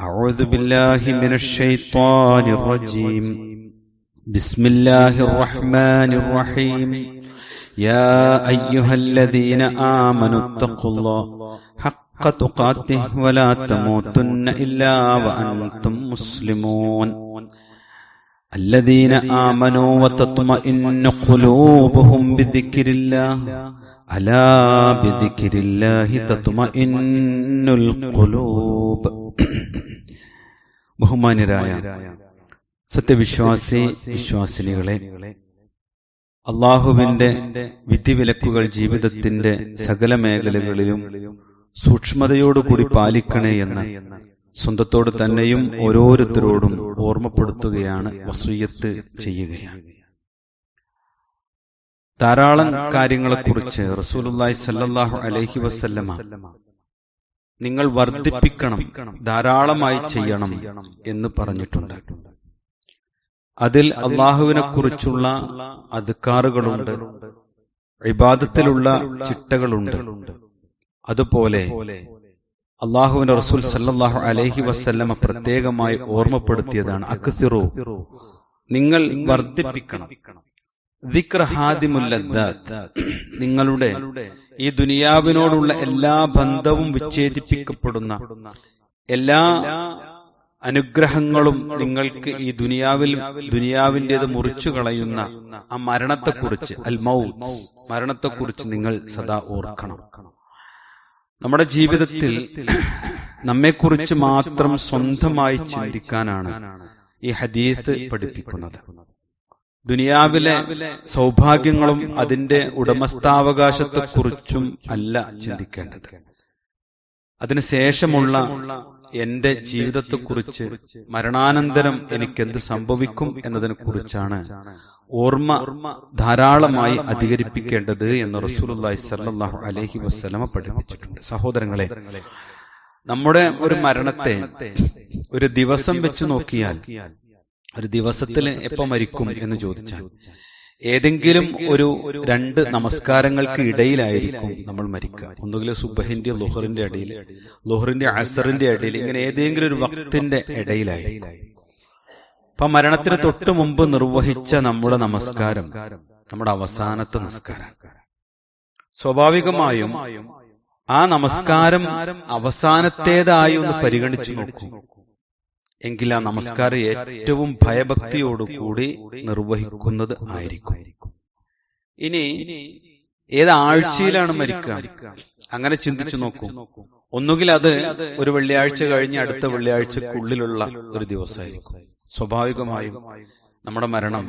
أعوذ بالله من الشيطان الرجيم. بسم الله الرحمن الرحيم. يا أيها الذين آمنوا اتقوا الله حق تقاته ولا تموتن إلا وأنتم مسلمون. الذين آمنوا وتطمئن قلوبهم بذكر الله ألا بذكر الله تطمئن القلوب. ബഹുമാന്യരായ സത്യവിശ്വാസി വിശ്വാസിനികളെ അള്ളാഹുവിന്റെ വിധിവിലക്കുകൾ ജീവിതത്തിന്റെ സകല മേഖലകളിലും സൂക്ഷ്മതയോടുകൂടി പാലിക്കണേ എന്ന് സ്വന്തത്തോട് തന്നെയും ഓരോരുത്തരോടും ഓർമ്മപ്പെടുത്തുകയാണ് വസൂയത്ത് ചെയ്യുകയാണ്. ധാരാളം കാര്യങ്ങളെക്കുറിച്ച് റസൂലുല്ലായി സല്ലാഹു അലഹി വസല്ലമ നിങ്ങൾ വർദ്ധിപ്പിക്കണം ധാരാളമായി ചെയ്യണം എന്ന് പറഞ്ഞിട്ടുണ്ട്. അതിൽ അള്ളാഹുവിനെ കുറിച്ചുള്ള അധികാറുകളുണ്ട് ഇബാദത്തിലുള്ള ചിട്ടകളുണ്ട്. അതുപോലെ അള്ളാഹുവിന്റെ റസൂൽ സല്ലാഹു അലഹി വസ്ല്ലമ പ്രത്യേകമായി ഓർമ്മപ്പെടുത്തിയതാണ്. അക്സിറു. നിങ്ങൾ വർദ്ധിപ്പിക്കണം. നിങ്ങളുടെ ഈ ദുനിയാവിനോടുള്ള എല്ലാ ബന്ധവും വിച്ഛേദിപ്പിക്കപ്പെടുന്ന എല്ലാ അനുഗ്രഹങ്ങളും നിങ്ങൾക്ക് ഈ ദുനിയാവിൽ ദുനിയാവിന്റെത് മുറിച്ചു കളയുന്ന ആ മരണത്തെക്കുറിച്ച് അൽമൗ മരണത്തെക്കുറിച്ച് നിങ്ങൾ സദാ ഓർക്കണം. നമ്മുടെ ജീവിതത്തിൽ നമ്മെക്കുറിച്ച് മാത്രം സ്വന്തമായി ചിന്തിക്കാനാണ് ഈ ഹദീത്ത് പഠിപ്പിക്കുന്നത്. ദുനിയാവിലെ സൗഭാഗ്യങ്ങളും അതിന്റെ ഉടമസ്ഥാവകാശത്തെക്കുറിച്ചും അല്ല ചിന്തിക്കേണ്ടത്. അതിനുശേഷമുള്ള എന്റെ ജീവിതത്തെക്കുറിച്ച് മരണാനന്തരം എനിക്കെന്ത് സംഭവിക്കും എന്നതിനെ കുറിച്ചാണ് ഓർമ്മ ധാരാളമായി അധികരിപ്പിക്കേണ്ടത് എന്ന് റസൂലുല്ലാഹി സല്ലാഹു അലഹി വസ്ലമ പഠിപ്പിച്ചിട്ടുണ്ട്. സഹോദരങ്ങളെ നമ്മുടെ ഒരു മരണത്തെ ഒരു ദിവസം വെച്ച് നോക്കിയാൽ ഒരു ദിവസത്തിൽ എപ്പോ മരിക്കും എന്ന് ചോദിച്ചാൽ ഏതെങ്കിലും ഒരു രണ്ട് നമസ്കാരങ്ങൾക്ക് ഇടയിലായിരിക്കും നമ്മൾ മരിക്കുക. ഒന്നുകിൽ സുബഹിന്റെ ലുഹറിന്റെ ഇടയിൽ ലുഹറിന്റെ അസറിന്റെ ഇടയിൽ ഇങ്ങനെ ഏതെങ്കിലും ഒരു വക്തിന്റെ ഇടയിലായിരിക്കും. അപ്പൊ മരണത്തിന് തൊട്ട് മുമ്പ് നിർവഹിച്ച നമ്മുടെ നമസ്കാരം നമ്മുടെ അവസാനത്തെ നമസ്കാരം. സ്വാഭാവികമായും ആ നമസ്കാരം അവസാനത്തേതായി ഒന്ന് പരിഗണിച്ചു നോക്കൂ. എങ്കിൽ ആ നമസ്കാരം ഏറ്റവും ഭയഭക്തിയോടുകൂടി നിർവഹിക്കുന്നത് ആയിരിക്കും. ഇനി ഏതാഴ്ചയിലാണ് മരിക്കുക? അങ്ങനെ ചിന്തിച്ചു നോക്കൂ. ഒന്നുകിൽ അത് ഒരു വെള്ളിയാഴ്ച കഴിഞ്ഞ് അടുത്ത വെള്ളിയാഴ്ചക്കുള്ളിലുള്ള ഒരു ദിവസമായിരിക്കും. സ്വാഭാവികമായും നമ്മുടെ മരണം.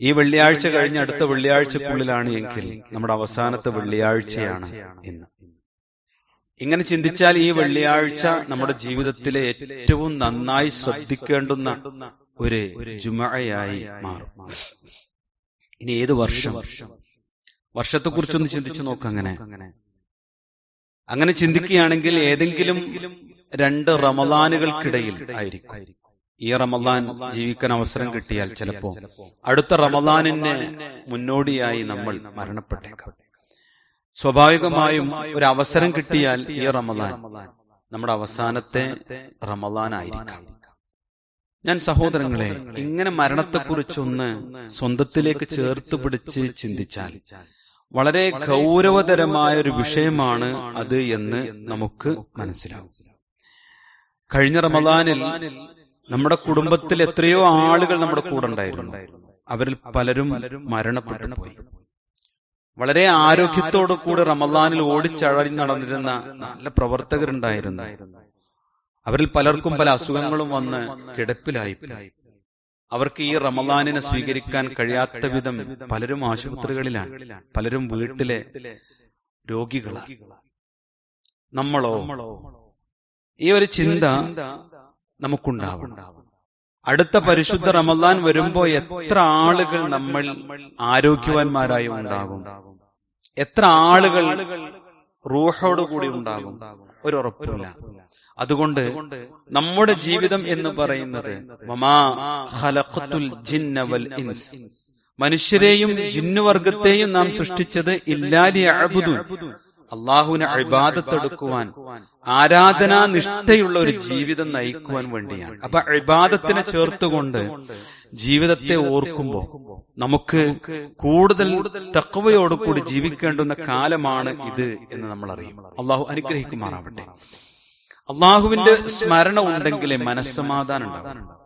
ഈ വെള്ളിയാഴ്ച കഴിഞ്ഞ് അടുത്ത വെള്ളിയാഴ്ചക്കുള്ളിലാണ് എങ്കിൽ നമ്മുടെ അവസാനത്തെ വെള്ളിയാഴ്ചയാണ് ഇന്ന്. ഇങ്ങനെ ചിന്തിച്ചാൽ ഈ വെള്ളിയാഴ്ച നമ്മുടെ ജീവിതത്തിലെ ഏറ്റവും നന്നായി ശ്രദ്ധിക്കേണ്ടുന്ന ഒരു ജുമായി മാറും. ഇനി ഏത് വർഷം? വർഷത്തെ കുറിച്ചൊന്ന് ചിന്തിച്ചു നോക്കാം അങ്ങനെ. അങ്ങനെ. ചിന്തിക്കുകയാണെങ്കിൽ ഏതെങ്കിലും രണ്ട് റമദാനുകൾക്കിടയിൽ ആയിരിക്കും. ഈ റമദാൻ ജീവിക്കാൻ അവസരം കിട്ടിയാൽ ചിലപ്പോ അടുത്ത റമദാനിന് മുന്നോടിയായി നമ്മൾ മരണപ്പെട്ടേക്കാം. സ്വാഭാവികമായും ഒരു അവസരം കിട്ടിയാൽ ഈ റമദാൻ നമ്മുടെ അവസാനത്തെ റമദാൻ ആയിരിക്കാം. ഞാൻ സഹോദരങ്ങളെ ഇങ്ങനെ മരണത്തെക്കുറിച്ചൊന്ന് സ്വന്തത്തിലേക്ക് ചേർത്ത് പിടിച്ച് ചിന്തിച്ചാൽ വളരെ ഗൗരവതരമായ ഒരു വിഷയമാണ് അത് എന്ന് നമുക്ക് മനസ്സിലാവും. കഴിഞ്ഞ റമദാനിൽ നമ്മുടെ കുടുംബത്തിൽ എത്രയോ ആളുകൾ നമ്മുടെ കൂടെ ഉണ്ടായിരുന്നു. അവരിൽ പലരും മരണപ്പെട്ടു പോയി വളരെ ആരോഗ്യത്തോടു കൂടി റമദാനിൽ ഓടിച്ചഴറി നടന്നിരുന്ന നല്ല പ്രവർത്തകരുണ്ടായിരുന്നു. അവരിൽ പലർക്കും പല അസുഖങ്ങളും വന്ന് കിടപ്പിലായി അവർക്ക് ഈ റമദാനിനെ സ്വീകരിക്കാൻ കഴിയാത്ത വിധം പലരും ആശുപത്രികളിലാണ് പലരും വീട്ടിലെ രോഗികളാണ്. നമ്മളോ? ഈ ഒരു ചിന്ത നമുക്കുണ്ടാവണം. അടുത്ത പരിശുദ്ധ റമദാൻ വരുമ്പോ എത്ര ആളുകൾ നമ്മൾ ആരോഗ്യവാന്മാരായി ഉണ്ടാകും? എത്ര ആളുകൾ റൂഹോടുകൂടി ഉണ്ടാകും? ഒരു ഉറപ്പില്ല അതുകൊണ്ട് നമ്മുടെ ജീവിതം എന്ന് പറയുന്നത് മനുഷ്യരെയും ജിന്നുവർഗത്തെയും നാം സൃഷ്ടിച്ചത് ഇല്ലാലി അഴുതു അള്ളാഹുവിനെ അഴിബാദത്തെടുക്കുവാൻ ആരാധനാ നിഷ്ഠയുള്ള ഒരു ജീവിതം നയിക്കുവാൻ വേണ്ടിയാണ്. അപ്പൊ ഇബാദത്തിനെ ചേർത്തുകൊണ്ട് ജീവിതത്തെ ഓർക്കുമ്പോൾ നമുക്ക് കൂടുതൽ തക്കവയോടുകൂടി ജീവിക്കേണ്ടുന്ന കാലമാണ് ഇത് എന്ന് നമ്മൾ അറിയും. അള്ളാഹു അനുഗ്രഹിക്കുമാറാവട്ടെ. അള്ളാഹുവിന്റെ സ്മരണ ഉണ്ടെങ്കിലേ മനസ്സമാധാനം ഉണ്ടാവും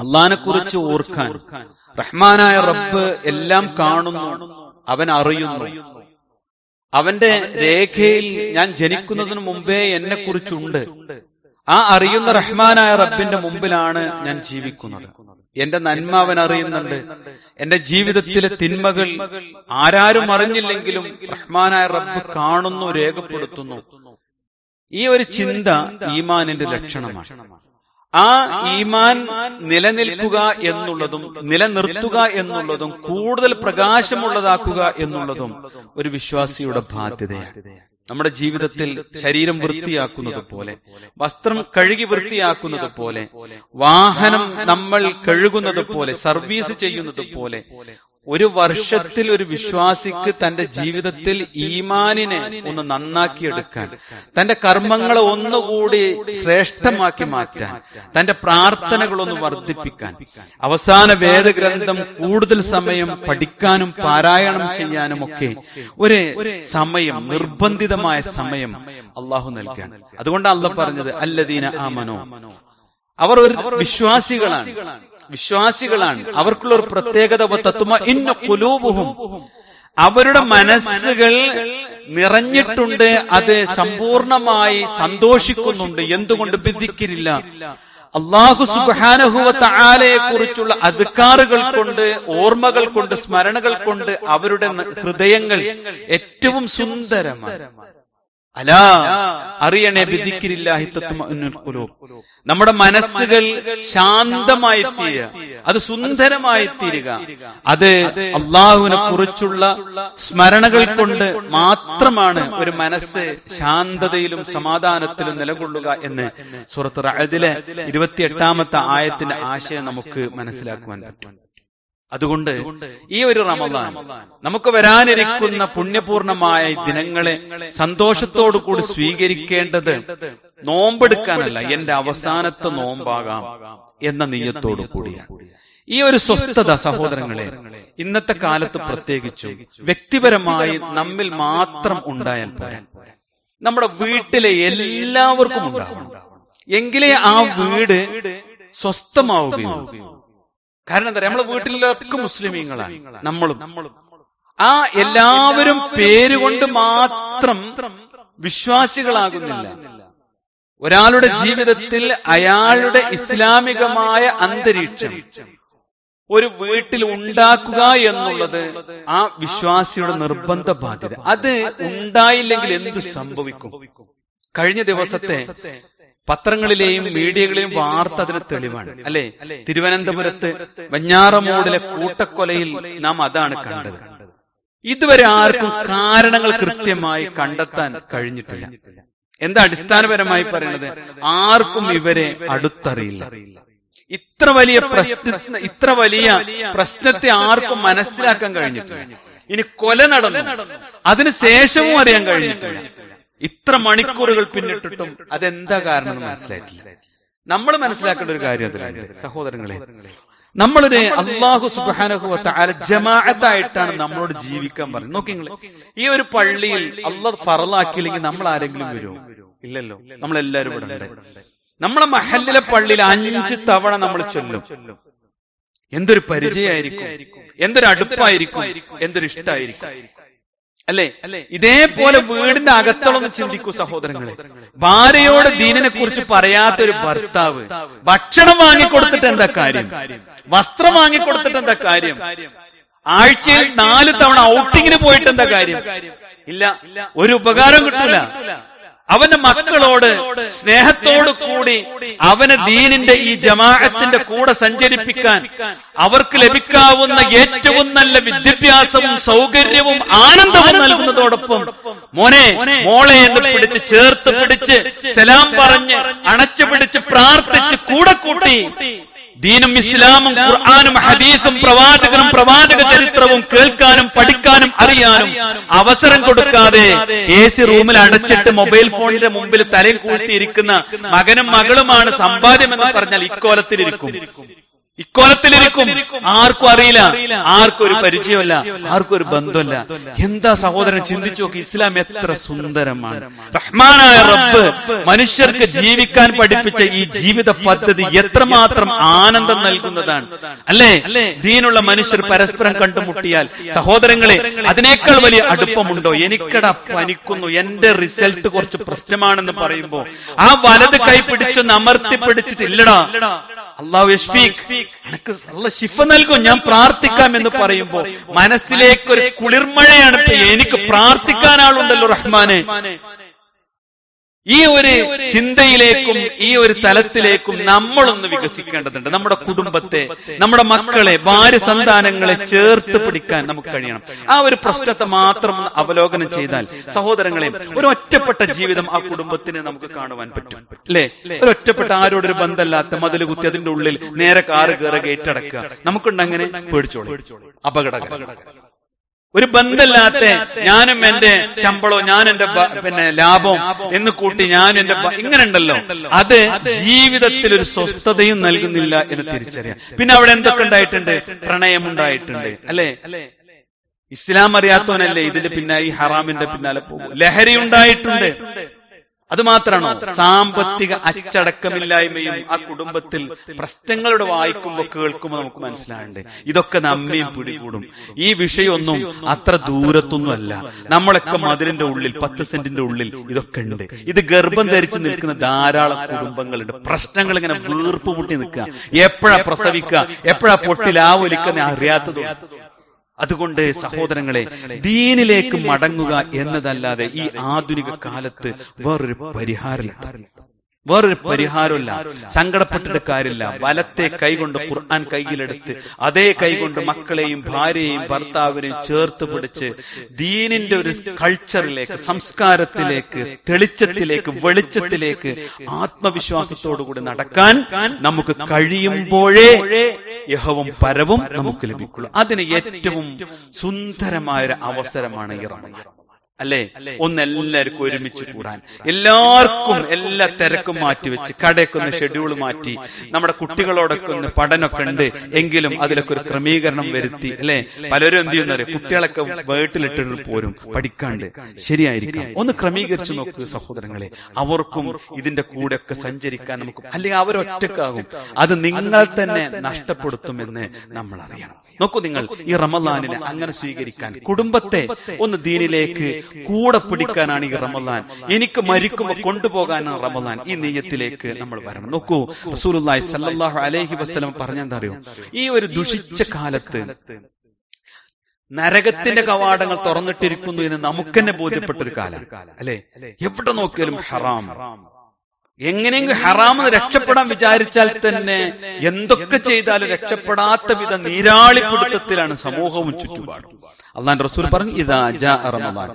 അള്ളഹാനെ കുറിച്ച് ഓർക്കാൻ റഹ്മാനായ റബ്ബ് എല്ലാം കാണുന്നു. അവൻ അറിയുന്നു. അവന്റെ രേഖയിൽ ഞാൻ ജനിക്കുന്നതിന് മുമ്പേ എന്നെ കുറിച്ചുണ്ട്. ആ അറിയുന്ന റഹ്മാനായ റബ്ബിന്റെ മുമ്പിലാണ് ഞാൻ ജീവിക്കുന്നത്. എന്റെ നന്മ അവൻ അറിയുന്നുണ്ട്. എന്റെ ജീവിതത്തിലെ തിന്മകൾ ആരാരും അറിഞ്ഞില്ലെങ്കിലും റഹ്മാനായ റബ്ബ് കാണുന്നു രേഖപ്പെടുത്തുന്നു. ഈ ഒരു ചിന്ത ഈമാനിന്റെ ലക്ഷണമാണ്. ആ ഈമാൻ നിലനിൽക്കുക എന്നുള്ളതും നിലനിർത്തുക എന്നുള്ളതും കൂടുതൽ പ്രകാശമുള്ളതാക്കുക എന്നുള്ളതും ഒരു വിശ്വാസിയുടെ ബാധ്യതയാണ്. നമ്മുടെ ജീവിതത്തിൽ ശരീരം വൃത്തിയാക്കുന്നത് പോലെ വസ്ത്രം കഴുകി വൃത്തിയാക്കുന്നത് പോലെ വാഹനം നമ്മൾ കഴുകുന്നത് പോലെ സർവീസ് ചെയ്യുന്നത് പോലെ ഒരു വർഷത്തിൽ ഒരു വിശ്വാസിക്ക് തന്റെ ജീവിതത്തിൽ ഈമാനിനെ ഒന്ന് നന്നാക്കിയെടുക്കാൻ തന്റെ കർമ്മങ്ങളെ ഒന്നുകൂടി ശ്രേഷ്ഠമാക്കി മാറ്റാൻ തന്റെ പ്രാർത്ഥനകളൊന്ന് വർദ്ധിപ്പിക്കാൻ അവസാന വേദഗ്രന്ഥം കൂടുതൽ സമയം പഠിക്കാനും പാരായണം ചെയ്യാനും ഒക്കെ ഒരു സമയം നിർബന്ധിതമായ സമയം അള്ളാഹു നൽകാൻ. അതുകൊണ്ടാണ് അള്ള പറഞ്ഞത് അല്ലദീന ആമനോ. അവർ ഒരു വിശ്വാസികളാണ്. വിശ്വാസികളാണ്. അവർക്കുള്ള ഒരു പ്രത്യേകത തത്വമ ഇന്ന കുലൂബുഹും അവരുടെ മനസ്സുകൾ നിറഞ്ഞിട്ടുണ്ട് അത് സമ്പൂർണമായി സന്തോഷിക്കുന്നുണ്ട്. എന്തുകൊണ്ട് ബിദ്ധിക്കില്ല അള്ളാഹു സുബാനഹുവത്ത ആലയെ കുറിച്ചുള്ള അധികാറുകൾ കൊണ്ട് ഓർമ്മകൾ കൊണ്ട് സ്മരണകൾ കൊണ്ട് അവരുടെ ഹൃദയങ്ങൾ ഏറ്റവും സുന്ദരമാണ്. അലാ അറിയണേ നമ്മുടെ മനസ്സുകൾ ശാന്തമായി തീരുക. അത് സുന്ദരമായി തീരുക. അത് അള്ളാഹുവിനെ കുറിച്ചുള്ള സ്മരണകൾ കൊണ്ട് മാത്രമാണ് ഒരു മനസ്സ് ശാന്തതയിലും സമാധാനത്തിലും നിലകൊള്ളുക എന്ന് സുഹൃത്ത് റഹദിലെ ഇരുപത്തിയെട്ടാമത്തെ ആയത്തിന്റെ ആശയം നമുക്ക് മനസ്സിലാക്കുവാൻ പറ്റും. അതുകൊണ്ട് ഈ ഒരു റമദാൻ നമുക്ക് വരാനിരിക്കുന്ന പുണ്യപൂർണമായ ദിനങ്ങളെ സന്തോഷത്തോടു കൂടി സ്വീകരിക്കേണ്ടത് നോമ്പെടുക്കാനല്ല എന്റെ അവസാനത്തെ നോമ്പാകാം എന്ന നീയത്തോടു കൂടിയാണ്. ഈ ഒരു സ്വസ്ഥത സഹോദരങ്ങളെ ഇന്നത്തെ കാലത്ത് പ്രത്യേകിച്ചും വ്യക്തിപരമായി നമ്മിൽ മാത്രം ഉണ്ടായാൽ പോരാ. നമ്മുടെ വീട്ടിലെ എല്ലാവർക്കും ഉണ്ടാവണം. എങ്കിലേ ആ വീട് സ്വസ്ഥമാവുകയുള്ളൂ. കാരണം എന്താ? നമ്മളെ വീട്ടിലൊക്കെ മുസ്ലിമീങ്ങളാണ്. നമ്മളും. ആ എല്ലാവരും പേരുകൊണ്ട് മാത്രം വിശ്വാസികളാകുന്നില്ല. ഒരാളുടെ ജീവിതത്തിൽ അയാളുടെ ഇസ്ലാമികമായ അന്തരീക്ഷം ഒരു വീട്ടിൽ ഉണ്ടാക്കുക എന്നുള്ളത് ആ വിശ്വാസിയുടെ നിർബന്ധ ബാധ്യത. അത് ഉണ്ടായില്ലെങ്കിൽ എന്തു സംഭവിക്കും? കഴിഞ്ഞ ദിവസത്തെ പത്രങ്ങളിലെയും മീഡിയകളെയും വാർത്ത അതിന് തെളിവാണ്. അല്ലെ? തിരുവനന്തപുരത്ത് വഞ്ഞാറമൂടിലെ കൂട്ടക്കൊലയിൽ നാം അതാണ് കണ്ടത്. ഇതുവരെ ആർക്കും കാരണങ്ങൾ കൃത്യമായി കണ്ടെത്താൻ കഴിഞ്ഞിട്ടില്ല. എന്താ അടിസ്ഥാനപരമായി പറയുന്നത്? ആർക്കും ഇവരെ അടുത്തറിയില്ല. ഇത്ര വലിയ പ്രശ്ന ഇത്ര വലിയ പ്രശ്നത്തെ ആർക്കും മനസ്സിലാക്കാൻ കഴിഞ്ഞിട്ടില്ല. ഇനി കൊല നടന്നു. അതിനുശേഷവും അറിയാൻ കഴിഞ്ഞിട്ടില്ല. ഇത്ര മണിക്കൂറുകൾ പിന്നിട്ടിട്ടും അതെന്താ കാരണം മനസ്സിലായിട്ടില്ല. നമ്മൾ മനസ്സിലാക്കേണ്ട ഒരു കാര്യം അതിലുണ്ട്. സഹോദരങ്ങളെ നമ്മളൊരു അള്ളാഹു സുബാനഹുവത്ത ജമാഅത്തായിട്ടാണ് നമ്മളോട് ജീവിക്കാൻ പറഞ്ഞത് നോക്കി ഈ ഒരു പള്ളിയിൽ അള്ളാഹ് ഫറലാക്കിയില്ലെങ്കിൽ നമ്മൾ ആരെങ്കിലും വരുമോ ഇല്ലല്ലോ. നമ്മളെല്ലാരും ഇവിടെ ഉണ്ട്. നമ്മളെ മഹല്ലിലെ പള്ളിയിൽ അഞ്ച് തവണ നമ്മൾ ചൊല്ലും. എന്തൊരു പരിചയമായിരിക്കും? എന്തൊരു അടുപ്പായിരിക്കും? എന്തൊരു ഇഷ്ടമായിരിക്കും അല്ലേ? ഇതേപോലെ വീടിന്റെ അകത്തോളം ചിന്തിക്കൂ സഹോദരങ്ങളെ. ഭാര്യയോട് ദീനിനെ കുറിച്ച് പറയാത്തൊരു ഭർത്താവ്. ഭക്ഷണം വാങ്ങിക്കൊടുത്തിട്ട് എന്താ കാര്യം? വസ്ത്രം വാങ്ങിക്കൊടുത്തിട്ട് എന്താ കാര്യം? ആഴ്ചയിൽ നാല് തവണ ഔട്ടിങ്ങിന് പോയിട്ട് എന്താ കാര്യം? ഇല്ല. ഒരു ഉപകാരം കിട്ടൂല. അവന്റെ മക്കളോട് സ്നേഹത്തോടു കൂടി അവനെ ദീനിന്റെ ഈ ജമാഅത്തിന്റെ കൂടെ സഞ്ചരിപ്പിക്കാൻ അവർക്ക് ലഭിക്കാവുന്ന ഏറ്റവും നല്ല വിദ്യാഭ്യാസവും സൗകര്യവും ആനന്ദവും നൽകുന്നതോടൊപ്പം മോനെ മോളെ എന്ന് പിടിച്ച് ചേർത്ത് പിടിച്ച് സലാം പറഞ്ഞ് അണച്ചു പിടിച്ച് പ്രാർത്ഥിച്ച് കൂടെ കൂട്ടി ദീനും ഇസ്ലാമും ഖുർആാനും ഹദീസും പ്രവാചകനും പ്രവാചക ചരിത്രവും കേൾക്കാനും പഠിക്കാനും അറിയാനും അവസരം കൊടുക്കാതെ എ സി റൂമിൽ അടച്ചിട്ട് മൊബൈൽ ഫോണിന്റെ മുമ്പിൽ തലയിൽ കൂഴ്ത്തിയിരിക്കുന്ന മകനും മകളുമാണ് സമ്പാദ്യം എന്ന് പറഞ്ഞാൽ ഇക്കോലത്തിലിരിക്കും. ഇക്കോലത്തിലിരിക്കും. ആർക്കും അറിയില്ല. ആർക്കും ഒരു പരിചയമല്ല ആർക്കും ഒരു ബന്ധമല്ല എന്താ സഹോദരൻ ചിന്തിച്ചു നോക്കി. ഇസ്ലാം എത്ര സുന്ദരമാണ്. റഹ്മാനായ റബ്ബ്. മനുഷ്യർക്ക് ജീവിക്കാൻ പഠിപ്പിച്ച ഈ ജീവിത പദ്ധതി എത്രമാത്രം ആനന്ദം നൽകുന്നതാണ്. അല്ലേ? ദീനുള്ള മനുഷ്യർ പരസ്പരം കണ്ടുമുട്ടിയാൽ സഹോദരങ്ങളെ അതിനേക്കാൾ വലിയ അടുപ്പമുണ്ടോ? എനിക്കട പനിക്കുന്നു. എന്റെ റിസൾട്ട് കുറച്ച് പ്രശ്നമാണെന്ന് പറയുമ്പോ ആ വലത് കൈ പിടിച്ചൊന്ന് അമർത്തി പിടിച്ചിട്ടില്ലടാ അള്ളാഹു എനിക്ക് അള്ള ശിഫ നൽകും ഞാൻ പ്രാർത്ഥിക്കാം എന്ന് പറയുമ്പോ മനസ്സിലേക്ക് ഒരു കുളിർമഴയാണ് എനിക്ക് പ്രാർത്ഥിക്കാനാളുണ്ടല്ലോ റഹ്മാനെ. ഈ ഒരു ചിന്തയിലേക്കും ഈ ഒരു തലത്തിലേക്കും നമ്മളൊന്ന് വികസിക്കേണ്ടതുണ്ട്. നമ്മുടെ കുടുംബത്തെ നമ്മുടെ മക്കളെ ഭാര്യ സന്താനങ്ങളെ ചേർത്ത് പിടിക്കാൻ നമുക്ക് കഴിയണം. ആ ഒരു പ്രശ്നത്തെ മാത്രം അവലോകനം ചെയ്താൽ സഹോദരങ്ങളെ ഒരു ഒറ്റപ്പെട്ട ജീവിതം ആ കുടുംബത്തിന് നമുക്ക് കാണുവാൻ പറ്റും. അല്ലേ? ഒരു ഒറ്റപ്പെട്ട ആരോടൊരു ബന്ധമല്ലാത്ത മതിൽ കുത്തി അതിന്റെ ഉള്ളിൽ നേരെ കാറ് കയറുക ഗേറ്റ് അടക്കുക. നമുക്കുണ്ട് അങ്ങനെ പേടിച്ചോളൂ. അപകടം ഒരു ബന്ധമില്ലാത്ത ഞാനും എന്റെ ശമ്പളവും ഞാൻ എന്റെ പിന്നെ ലാഭവും എന്ന് കൂട്ടി ഞാൻ എന്റെ ഇങ്ങനെ ഉണ്ടല്ലോ അത് ജീവിതത്തിൽ ഒരു സ്വസ്ഥതയും നൽകുന്നില്ല എന്ന് തിരിച്ചറിയാം. പിന്നെ അവിടെ എന്തൊക്കെ ഉണ്ടായിട്ടുണ്ട്? പ്രണയം ഉണ്ടായിട്ടുണ്ട് അല്ലെ? ഇസ്ലാം അറിയാത്തവനല്ലേ ഇതിന്റെ പിന്നാലെ ഈ ഹറാമിന്റെ പിന്നാലെ പോകും. ലഹരി ഉണ്ടായിട്ടുണ്ട്. അത് മാത്രമാണോ? സാമ്പത്തിക അച്ചടക്കമില്ലായ്മയും ആ കുടുംബത്തിൽ പ്രശ്നങ്ങളുടെ വായിക്കുമ്പോൾ കേൾക്കുമ്പോൾ നമുക്ക് മനസ്സിലാകുന്നുണ്ട് ഇതൊക്കെ നമ്മയും പിടികൂടും. ഈ വിഷയമൊന്നും അത്ര ദൂരത്തൊന്നും അല്ല നമ്മളൊക്കെ മതിലിന്റെ ഉള്ളിൽ പത്ത് സെന്റിന്റെ ഉള്ളിൽ ഇതൊക്കെ ഉണ്ട്. ഇത് ഗർഭം ധരിച്ചു നിൽക്കുന്ന ധാരാളം കുടുംബങ്ങളുണ്ട്. പ്രശ്നങ്ങൾ ഇങ്ങനെ വീർപ്പ് മുട്ടി നിൽക്കുക. എപ്പോഴാ പ്രസവിക്കുക? എപ്പോഴാ പൊട്ടിലാവൊലിക്കുന്ന അറിയാത്തതും അതുകൊണ്ട് സഹോദരങ്ങളെ ദീനിലേക്ക് മടങ്ങുക എന്നതല്ലാതെ ഈ ആധുനിക കാലത്ത് വേറൊരു പരിഹാരമില്ല. വേറൊരു പരിഹാരമില്ല സങ്കടപ്പെട്ടിട്ട് കാര്യമില്ല. വലത്തെ കൈകൊണ്ട് ഖുർആൻ കയ്യിലെടുത്ത് അതേ കൈകൊണ്ട് മക്കളെയും ഭാര്യയെയും ഭർത്താവിനെയും ചേർത്ത് പിടിച്ച് ദീനിന്റെ ഒരു കൾച്ചറിലേക്ക് സംസ്കാരത്തിലേക്ക് തെളിച്ചത്തിലേക്ക് വെളിച്ചത്തിലേക്ക് ആത്മവിശ്വാസത്തോടുകൂടി നടക്കാൻ നമുക്ക് കഴിയുമ്പോഴേ യഹവും പരവും നമുക്ക് ലഭിക്കുള്ളൂ അതിന് ഏറ്റവും സുന്ദരമായ ഒരു അവസരമാണ് ഈ റമദാൻ അല്ലേ? ഒന്ന് എല്ലാവർക്കും ഒരുമിച്ച് കൂടാൻ. എല്ലാവർക്കും എല്ലാ തിരക്കും മാറ്റിവെച്ച് കടയൊക്കെ ഒന്ന് ഷെഡ്യൂൾ മാറ്റി. നമ്മുടെ കുട്ടികളോടൊക്കെ ഒന്ന് പഠനമൊക്കെ ഉണ്ട്. എങ്കിലും അതിലൊക്കെ ഒരു ക്രമീകരണം വരുത്തി. അല്ലെ? പലരും എന്ത് ചെയ്യുന്ന കുട്ടികളൊക്കെ വീട്ടിലിട്ടിട്ട് പോരും. പഠിക്കാണ്ട്. ശരിയായിരിക്കാം. ഒന്ന് ക്രമീകരിച്ചു നോക്കുക സഹോദരങ്ങളെ. അവർക്കും ഇതിന്റെ കൂടെ ഒക്കെ സഞ്ചരിക്കാൻ നമുക്ക് അല്ലെങ്കിൽ അവരൊറ്റക്കാകും. അത് നിങ്ങൾ തന്നെ നഷ്ടപ്പെടുത്തുമെന്ന് നമ്മൾ അറിയണം നോക്കൂ നിങ്ങൾ ഈ റമദാനിനെ അങ്ങനെ സ്വീകരിക്കാൻ കുടുംബത്തെ ഒന്ന് ദീനിലേക്ക് കൂടെ പിടിക്കാനാണ് ഈ റമദാൻ. എനിക്ക് മരിക്കുമ്പോൾ കൊണ്ടുപോകാനാണ് റമദാൻ. ഈ നെയ്യത്തിലേക്ക് നമ്മൾ വരണം. നോക്കൂ റസൂലുള്ളാഹി സല്ലല്ലാഹു അലൈഹി വസല്ലം പറഞ്ഞെന്താ അറിയോ? ഈ ഒരു ദുഷിച്ച കാലത്ത് നരകത്തിന്റെ കവാടങ്ങൾ തുറന്നിട്ടിരിക്കുന്നു എന്ന് നമുക്ക് തന്നെ ഒരു കാലം. അല്ലെ? എവിടെ നോക്കിയാലും ഹറാം. എങ്ങനെയെങ്കിലും ഹറാമെന്ന് രക്ഷപ്പെടാൻ വിചാരിച്ചാൽ തന്നെ എന്തൊക്കെ ചെയ്താലും രക്ഷപ്പെടാത്ത വിധ നീരാളിപ്പിടുത്തത്തിലാണ് സമൂഹവും ചുറ്റുപാടും. അള്ളാൻ റസൂൽ പറഞ്ഞു ഇതാ ജാ റമദാൻ.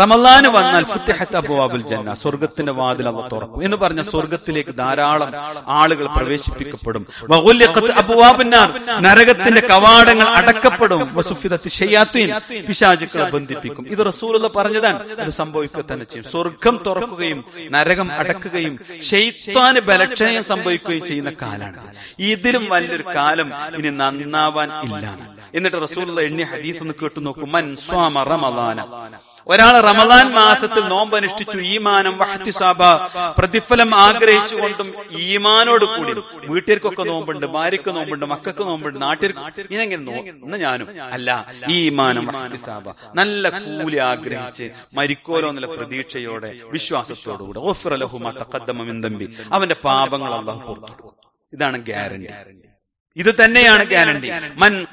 റമദാന് വന്നാൽ ഫുത്തിഹത്ത് അബുവാബുൽ ജന്ന സ്വർഗത്തിന്റെ വാതിൽ അവ തുറക്കും. എന്ന് പറഞ്ഞ സ്വർഗത്തിലേക്ക് ധാരാളം ആളുകൾ പ്രവേശിപ്പിക്കപ്പെടും. നരകത്തിന്റെ കവാടങ്ങൾ അടക്കപ്പെടും. പിശാചുക്കളെ ബന്ധിപ്പിക്കും. ഇത് റസൂലുള്ള പറഞ്ഞതാണ്. അത് സംഭവിക്കുക തന്നെ ചെയ്യും. സ്വർഗം തുറക്കുകയും നരകം അടക്കുകയും ഷെയ്ത്താന് ബലക്ഷയം സംഭവിക്കുകയും ചെയ്യുന്ന കാലാണ് ഇതിലും വലിയൊരു കാലം ഇനി നന്നാവാൻ ഇല്ലാണ് എന്നിട്ട് റസൂലുള്ള എണ്ണി ഹദീസ് ഒന്ന് കേട്ടു നോക്കും. മൻ സ്വാമ റമദാന. ഒരാൾ റമദാൻ മാസത്തിൽ നോമ്പ് അനുഷ്ഠിച്ചു ഈമാനം വഹ്തിസാബ പ്രതിഫലം ആഗ്രഹിച്ചുകൊണ്ടും ഈമാനോട് കൂടി വീട്ടിൽക്കൊക്കെ നോമ്പുണ്ട് ഭാര്യക്ക് നോമ്പുണ്ട് മക്കൾക്ക് നോമ്പുണ്ട് നാട്ടിൽ ഇതെങ്ങനെ നോ എന്ന് ഞാനും. അല്ല ഈമാനം വഹ്തിസാബ നല്ല കൂലി ആഗ്രഹിച്ച് മരിക്കോലോ എന്നുള്ള പ്രതീക്ഷയോടെ വിശ്വാസത്തോടുകൂടെ ഓഫിറ ലഹുമ തഖദ്ദമ മിൻ ദംബി. അവന്റെ പാപങ്ങൾ അള്ളാഹു പുറത്തു ഇതാണ് ഗ്യാരണ്ടി. ഇത് തന്നെയാണ് ഗ്യാരണ്ടി. മൻ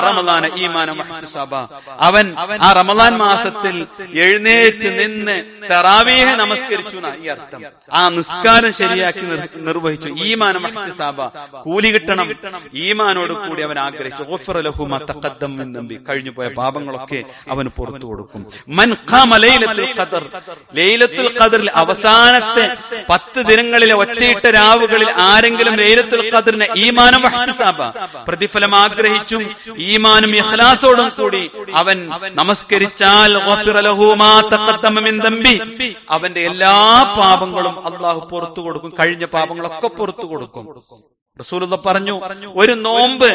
റമദാന ഈമാനം സഭ അവൻ ആ റമദാൻ മാസത്തിൽ എഴുന്നേറ്റ് നിന്ന് തറാവീഹ് നമസ്കരിച്ചു ഈ അർത്ഥം. ആ നിസ്കാരം ശരിയാക്കി നിർ- നിർവഹിച്ചു. ഈമാനം സഭ കൂലി കിട്ടണം. ഈമാനോട് കൂടി അവൻ ആഗ്രഹിച്ചു. ഗുഫറ ലഹു മാ തഖദ്ദം മിൻ കഴിഞ്ഞു പോയ പാപങ്ങളൊക്കെ അവന് പുറത്തു കൊടുക്കും. മൻ ഖദർ. ലൈലത്തുൽ ഖദറിൽ അവസാനത്തെ പത്ത് ദിനങ്ങളിലെ ഒറ്റയിട്ട രാവുകളിൽ ആരെങ്കിലും ലൈലത്തുൽ ഖദറിനെ ഈമാനം വഹ്തിസാബ പ്രതിഫലം ആഗ്രഹിച്ചും ഈമാനും ഇഖ്ലാസോടും കൂടി അവൻ നമസ്കരിച്ചാൽ അവന്റെ എല്ലാ പാപങ്ങളും അള്ളാഹു പുറത്തു കൊടുക്കും. കഴിഞ്ഞ പാപങ്ങളൊക്കെ പുറത്തു കൊടുക്കും. റസൂലുള്ള പറഞ്ഞു ഒരു നോമ്പ്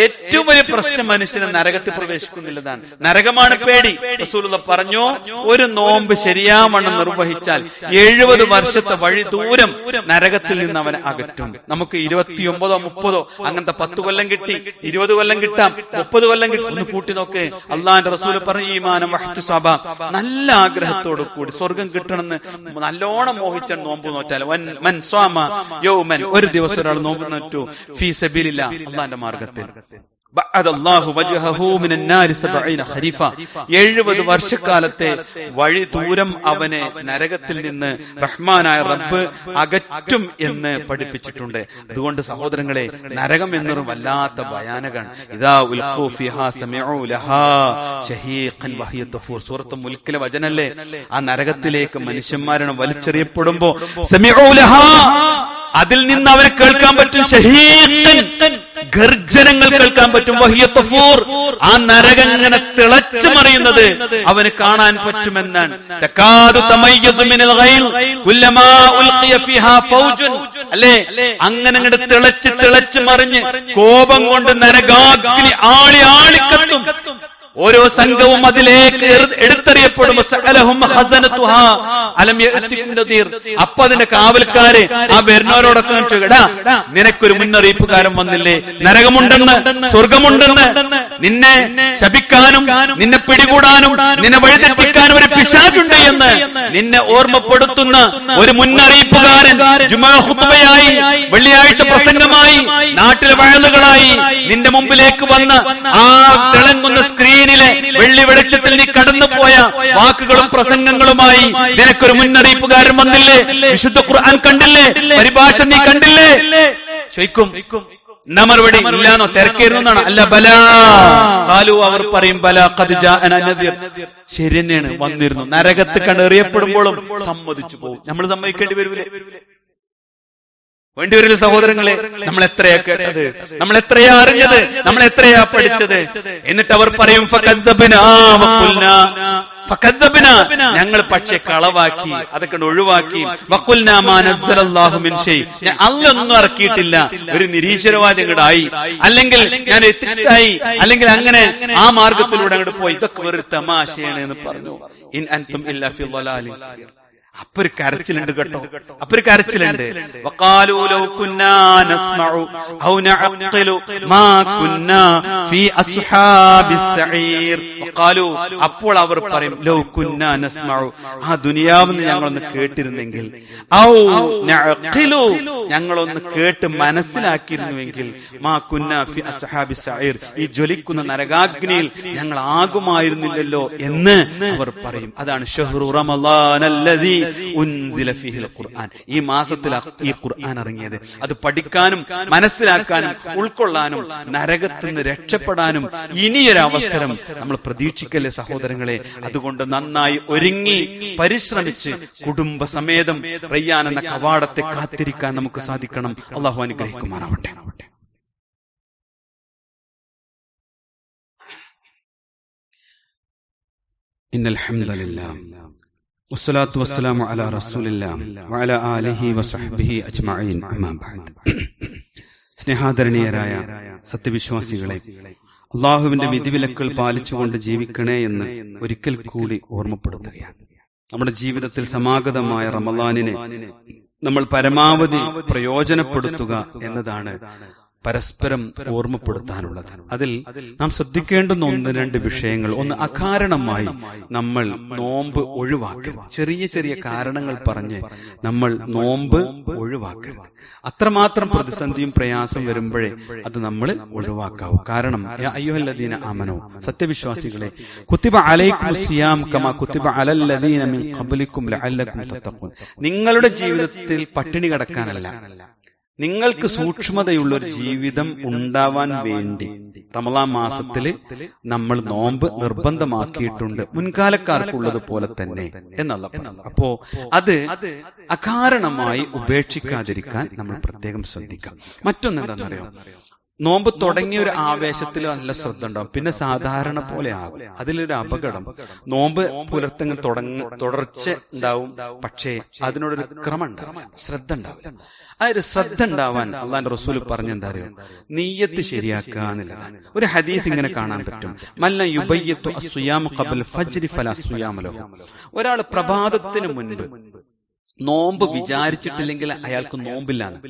ഏറ്റവും വലിയ പ്രശ്നം മനുഷ്യനെ നരകത്തിൽ പ്രവേശിക്കുന്നില്ലതാണ് നരകമാണ് പേടി. റസൂലുള്ള പറഞ്ഞു ഒരു നോമ്പ് ശരിയാവണ്ണം നിർവഹിച്ചാൽ എഴുപത് വർഷത്തെ വഴി ദൂരം നരകത്തിൽ നിന്ന് അവനെ അകറ്റും. നമുക്ക് ഇരുപത്തിയൊമ്പതോ മുപ്പതോ അങ്ങനത്തെ പത്ത് കൊല്ലം കിട്ടി ഇരുപത് കൊല്ലം കിട്ടാം മുപ്പത് കൊല്ലം കിട്ടും. ഒന്ന് കൂട്ടി നോക്ക്. അള്ളാന്റെ റസൂൽ പറഞ്ഞു ഈ മാനം വഹ്തു സഭ നല്ല ആഗ്രഹത്തോടു കൂടി സ്വർഗം കിട്ടണമെന്ന് നല്ലോണം മോഹിച്ച നോമ്പ് നോറ്റാൽ ഒരു ദിവസം ഒരാൾ നോമ്പ് ഫീ സബീലില്ല. അള്ളാന്റെ മാർഗത്തിൽ 70 വർഷക്കാലത്തെ വഴി ദൂരം അവനെ നരകത്തിൽ നിന്ന് റഹ്മാനായ റബ്ബ് അകറ്റും എന്ന് പഠിപ്പിച്ചിട്ടുണ്ട്. അതുകൊണ്ട് സഹോദരങ്ങളെ നരകം എന്നൊരു വല്ലാത്ത ഭയാനകാണ് വഹിയ തഫൂർ. സൂറത്ത് മുൽക്കിലെ വചനല്ലേ? ആ നരകത്തിലേക്ക് മനുഷ്യന്മാരാണ് വലിച്ചെറിയപ്പെടുമ്പോ അതിൽ നിന്ന് അവനെ കേൾക്കാൻ പറ്റും ഗർജനങ്ങൾ കേൾക്കാൻ പറ്റും. വഹിയത്തഫൂർ ആ നരകങ്ങനെ തിളച്ചു മറിയുന്നത് അവന് കാണാൻ പറ്റുമെന്നാണ്. അല്ലേ? അങ്ങനെ അങ്ങോട്ട് തിളച്ച് തിളച്ച് മറിഞ്ഞ് കോപം കൊണ്ട് നരകാഗ്നി ആളി ആളിക്കത്തും. ഓരോ സംഘവും അതിലേക്ക് എടുത്തെറിയപ്പെടും. അപ്പൊ അതിന്റെ കാവൽക്കാര് ആ വരുന്നവരോടൊക്കെ ചോദിക്കടാ നിനക്കൊരു മുന്നറിയിപ്പുകാരൻ വന്നില്ലേ? നരകമുണ്ടെന്ന് സ്വർഗമുണ്ടെന്ന്. നിന്നെ ശപിക്കാനും നിന്നെ പിടികൂടാനും നിന്നെ വഴിതെറ്റിക്കാനും ഒരു പിശാചുണ്ട് എന്ന് നിന്നെ ഓർമ്മപ്പെടുത്തുന്ന ഒരു മുന്നറിയിപ്പുകാരൻ ജുമാഹുബയായി വെള്ളിയാഴ്ച പ്രസംഗമായി നാട്ടിലെ വയലുകളായി നിന്റെ മുമ്പിലേക്ക് വന്ന് ആ തിളങ്ങുന്ന സ്ക്രീനിലെ വെള്ളി വെളിച്ചത്തിൽ നീ കടന്നുപോയ വാക്കുകളും പ്രസംഗങ്ങളുമായി നിനക്കൊരു മുന്നറിയിപ്പുകാരൻ വന്നില്ലേ? വിശുദ്ധ ഖുർആൻ കണ്ടില്ലേ? പരിഭാഷ നീ കണ്ടില്ലേ? ചോദിക്കും മറുപടി? ഇല്ലാന്നോ? തിരക്കായിരുന്നു എന്നാണ്? അല്ല ബല. കാലു അവർ പറയും ബല ശരി തന്നെയാണ് വന്നിരുന്നു. നരകത്ത് കണ്ടെറിയപ്പെടുമ്പോഴും സമ്മതിച്ചു പോകും. നമ്മൾ സമ്മതിക്കേണ്ടി വരൂലേ? വേണ്ടി വരില്ല സഹോദരങ്ങളെ നമ്മൾ എത്രയാ കേട്ടത്? നമ്മൾ എത്രയാ അറിഞ്ഞത്? നമ്മൾ എത്രയാ പഠിച്ചത്? എന്നിട്ട് അവർ പറയും ഞങ്ങൾ പക്ഷെ കളവാക്കി അതൊക്കെ ഒഴിവാക്കി. അല്ലൊന്നും ഇറക്കിയിട്ടില്ല. ഒരു നിരീശ്വരവാദികളായി അല്ലെങ്കിൽ ഞാൻ എത്തിച്ചായി അല്ലെങ്കിൽ അങ്ങനെ ആ മാർഗത്തിലൂടെ അങ്ങോട്ട് പോയി. ഇതൊക്കെ വെറുതെ തമാശയാണ് എന്ന് പറഞ്ഞു. ഇൻ അൻതും ഇല്ലാ അപ്പൊ ഒരു കരച്ചിലുണ്ട് കേട്ടോ. അപ്പൊ ഒരു കരച്ചിലുണ്ട്. അപ്പോൾ അവർ പറയും ലോ കുന്നാ നസ്മഉ. ആ ദുനിയാവെന്ന് ഞങ്ങളൊന്ന് കേട്ടിരുന്നെങ്കിൽ. ഔ ഞങ്ങളൊന്ന് കേട്ട് മനസ്സിലാക്കിയിരുന്നുവെങ്കിൽ. മാ കുന്ന ഫി അസ്ഹാബിസ് സഈർ. ഈ ജ്വലിക്കുന്ന നരകാഗ്നിയിൽ ഞങ്ങൾ ആകുമായിരുന്നില്ലല്ലോ എന്ന് അവർ പറയും. അതാണ് ഷഹ്റു ഉൻസില ഫീഹിൽ ഖുർആൻ ഈ മാസത്തിൽ ഈ ഖുർആൻ ഇറങ്ങിയത് അത് പഠിക്കാനും മനസ്സിലാക്കാനും ഉൾക്കൊള്ളാനും നരകത്തിൽ നിന്ന് രക്ഷപ്പെടാനും ഇനിയൊരു അവസരം നമ്മൾ പ്രതീക്ഷിക്കല്ലേ സഹോദരങ്ങളെ അതുകൊണ്ട് നന്നായി ഒരുങ്ങി പരിശ്രമിച്ച് കുടുംബസമേതം റയ്യാൻ എന്ന കവാടത്തെ കാത്തിരിക്കാൻ നമുക്ക് സാധിക്കണം അള്ളാഹു അനുഗ്രഹിക്കുമാറാവട്ടെ إن الحمد لله വസ്സലാത്തു വസ്സലാമു അലാ റസൂലില്ല വഅല ആലിഹി വസഹ്ബിഹി അജ്മഈൻ അമ്മാ ബഅദ് സ്നേഹാദരണീയരായ സത്യവിശ്വാസികളെ അള്ളാഹുവിന്റെ വിധിവിലക്കുകൾ പാലിച്ചുകൊണ്ട് ജീവിക്കണേ എന്ന് ഒരിക്കൽ കൂടി ഓർമ്മപ്പെടുത്തുകയാണ്. നമ്മുടെ ജീവിതത്തിൽ സമാഗതമായ റമദാനിനെ നമ്മൾ പരമാവധി പ്രയോജനപ്പെടുത്തുക എന്നതാണ് പരസ്പരം ഓർമ്മപ്പെടുത്താനുള്ളത്. അതിൽ നാം ശ്രദ്ധിക്കേണ്ടുന്ന ഒന്ന് രണ്ട് വിഷയങ്ങൾ. ഒന്ന് അകാരണമായി നമ്മൾ നോമ്പ് ഒഴിവാക്കരുത്. ചെറിയ ചെറിയ കാരണങ്ങൾ പറഞ്ഞ് നമ്മൾ നോമ്പ് ഒഴിവാക്കരുത്. അത്രമാത്രം പ്രതിസന്ധിയും പ്രയാസം വരുമ്പോഴേ അത് നമ്മൾ ഒഴിവാക്കാവൂ. കാരണം അയ്യോഹല്ലദീന ആമനോ സത്യവിശ്വാസികളെ കുത്തിബ അലൈക്കും സിയാം കമാ കുത്തിബ അലല്ലദീന മിൻ ഖബ്ലിക്കും ലഅല്ലക്കും തത്തഖൂൻ. നിങ്ങളുടെ ജീവിതത്തിൽ പട്ടിണി കിടക്കാനല്ല. നിങ്ങൾക്ക് സൂക്ഷ്മതയുള്ള ഒരു ജീവിതം ഉണ്ടാവാൻ വേണ്ടി. റമലാൻ മാസത്തിൽ നമ്മൾ നോമ്പ് നിർബന്ധമാക്കിയിട്ടുണ്ട്. മുൻകാലക്കാർക്കുള്ളത് പോലെ തന്നെ എന്നുള്ള അപ്പോ അത് അകാരണമായി ഉപേക്ഷിക്കാതിരിക്കാൻ നമ്മൾ പ്രത്യേകം ശ്രദ്ധിക്കാം മറ്റൊന്ന് എന്താണെന്നറിയോ? നോമ്പ് തുടങ്ങിയ ഒരു ആവേശത്തിൽ നല്ല ശ്രദ്ധ ഉണ്ടാവും. പിന്നെ സാധാരണ പോലെ ആകും അതിലൊരു അപകടം. നോമ്പ് പുലർത്തങ്ങ് തുടങ്ങ തുടർച്ച ഉണ്ടാവും. പക്ഷേ അതിനോടൊരു ക്രമം ഉണ്ടാവില്ല. ശ്രദ്ധ ഉണ്ടാവില്ല. ആ ഒരു ശ്രദ്ധ ഉണ്ടാവാൻ അള്ളാന്റെ റസൂൽ പറഞ്ഞെന്താ അറിയോ? നീയത്ത് ശരിയാക്കുക എന്നുള്ളതാണ് ഒരു ഹദീസ് ഇങ്ങനെ കാണാൻ പറ്റും. മല്ല യുബയ്യത്തു അസുയാം ഖബൽ ഫജ്രി ഫല അസുയാമലോ ഒരാൾ പ്രഭാതത്തിന് മുൻപ് നോമ്പ് വിചാരിച്ചിട്ടില്ലെങ്കിൽ അയാൾക്ക് നോമ്പില്ലാന്ന്.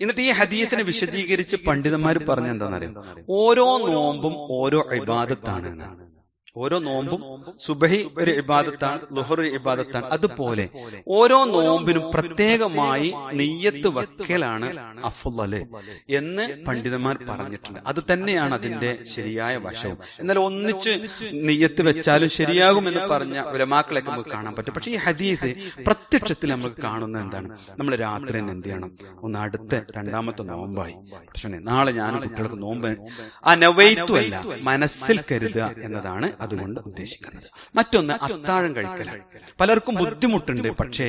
എന്നിട്ട് ഈ ഹദീസിനെ വിശദീകരിച്ച് പണ്ഡിതന്മാർ പറഞ്ഞ എന്താണെന്നറിയാം ഓരോ നോമ്പും ഓരോ ഇബാദത്താണ് എന്നാണ് ഓരോ നോമ്പും സുബഹി ഒരു ഇബാദത്താണ് ലുഹർ ഒരു ഇബാദത്താണ്. അതുപോലെ ഓരോ നോമ്പിനും പ്രത്യേകമായി നെയ്യത്ത് വക്കലാണ് അഫുല്ലല് എന്ന് പണ്ഡിതന്മാർ പറഞ്ഞിട്ടുണ്ട്. അത് തന്നെയാണ് അതിന്റെ ശരിയായ വശവും. എന്നാൽ ഒന്നിച്ച് നെയ്യത്ത് വെച്ചാലും ശരിയാകും എന്ന് പറഞ്ഞ ഉലമാക്കളൊക്കെ നമുക്ക് കാണാൻ പറ്റും. പക്ഷെ ഈ ഹദീസ് പ്രത്യക്ഷത്തിൽ നമ്മൾ കാണുന്നത് എന്താണ്? നമ്മൾ രാത്രി തന്നെ എന്ത് ചെയ്യണം? ഒന്ന് അടുത്ത രണ്ടാമത്തെ നോമ്പായി. പക്ഷേ നാളെ ഞാനും കുട്ടികൾക്ക് നോമ്പ് ആ അല്ല മനസ്സിൽ കരുതുക. എന്നതാണ് അതുകൊണ്ട് ഉദ്ദേശിക്കുന്നത്. മറ്റൊന്ന് അത്താഴം കഴിക്കലാണ്. പലർക്കും ബുദ്ധിമുട്ടുണ്ട് പക്ഷേ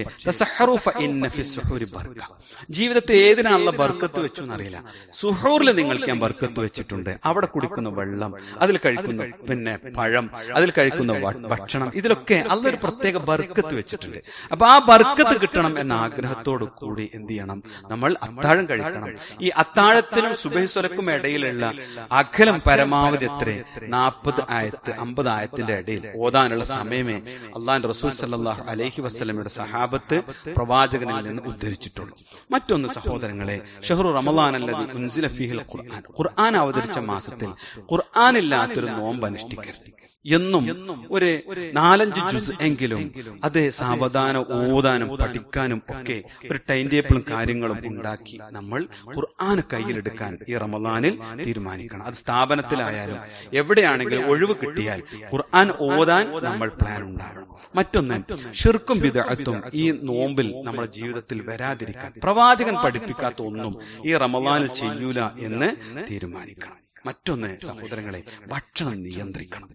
ജീവിതത്തിൽ ഏതിനാണുള്ള ബർക്കത്ത് വെച്ചു എന്നറിയില്ല സുഹൂറിൽ നിങ്ങൾക്ക് ഞാൻ ബർക്കത്ത് വെച്ചിട്ടുണ്ട്. അവിടെ കുടിക്കുന്ന വെള്ളം അതിൽ കഴിക്കുന്ന പിന്നെ പഴം അതിൽ കഴിക്കുന്ന ഭക്ഷണം. ഇതിലൊക്കെ അതൊരു പ്രത്യേക ബർക്കത്ത് വെച്ചിട്ടുണ്ട്. അപ്പൊ ആ ബർക്കത്ത് കിട്ടണം എന്ന ആഗ്രഹത്തോടു കൂടി എന്ത് ചെയ്യണം? നമ്മൾ അത്താഴം കഴിക്കണം. ഈ അത്താഴത്തിനും സുബഹിസ്വലക്കും ഇടയിലുള്ള അഖലം പരമാവധി എത്ര? നാൽപ്പത് ആയത്ത് അമ്പത് ആയത്തിന്റെ ഇടയിൽ ഓതാനുള്ള സമയമേ അള്ളാൻ റസൂൽ സല്ലാഹു അലഹി വസ്ലമയുടെ സഹാബത്ത് പ്രവാചകനിൽ നിന്ന് ഉദ്ധരിച്ചിട്ടുള്ളൂ. മറ്റൊന്ന് സഹോദരങ്ങളെ ഷെഹ്റു റമലാൻ അല്ലതി ഫിഹിൽ ഖുർആൻ. ഖുർആൻ. അവതരിച്ച മാസത്തിൽ ഖുർആൻ ഇല്ലാത്തൊരു നോമ്പ് അനുഷ്ഠിക്കരുത് എന്നും ഒരു നാലഞ്ച് ജുസ് എങ്കിലും അത് സാവധാനം ഓതാനും പഠിക്കാനും ഒക്കെ ഒരു ടൈം ടേബിളും കാര്യങ്ങളും ഉണ്ടാക്കി നമ്മൾ ഖുർആൻ കയ്യിലെടുക്കാൻ ഈ റമദാനിൽ തീരുമാനിക്കണം. അത് സ്ഥാപനത്തിലായാലും എവിടെയാണെങ്കിലും ഒഴിവ് കിട്ടിയാൽ ഖുർആൻ ഓതാൻ നമ്മൾ പ്ലാൻ ഉണ്ടാകണം. മറ്റൊന്ന് ഷിർക്കും വിദഗ്ധത്തും ഈ നോമ്പിൽ നമ്മുടെ ജീവിതത്തിൽ വരാതിരിക്കാൻ പ്രവാചകൻ പഠിപ്പിക്കാത്ത ഒന്നും ഈ റമവാനിൽ ചെയ്യൂല എന്ന് തീരുമാനിക്കണം. മറ്റൊന്ന് സഹോദരങ്ങളെ ഭക്ഷണം നിയന്ത്രിക്കണം.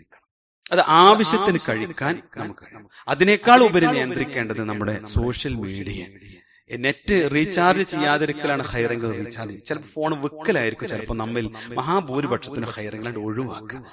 അത് ആവശ്യത്തിന് കഴിക്കാൻ നമുക്ക് അതിനേക്കാൾ ഉപരി നിയന്ത്രിക്കേണ്ടത് നമ്മുടെ സോഷ്യൽ മീഡിയ. നെറ്റ് റീചാർജ് ചെയ്യാതിരിക്കലാണ് ഹൈറെങ്കിൽ റീചാർജ്. ചിലപ്പോൾ ഫോൺ വെക്കലായിരിക്കും ചിലപ്പോൾ നമ്മിൽ മഹാഭൂരിപക്ഷത്തിന് ഹൈറെങ്കിലാണ്ട് ഒഴിവാക്കുക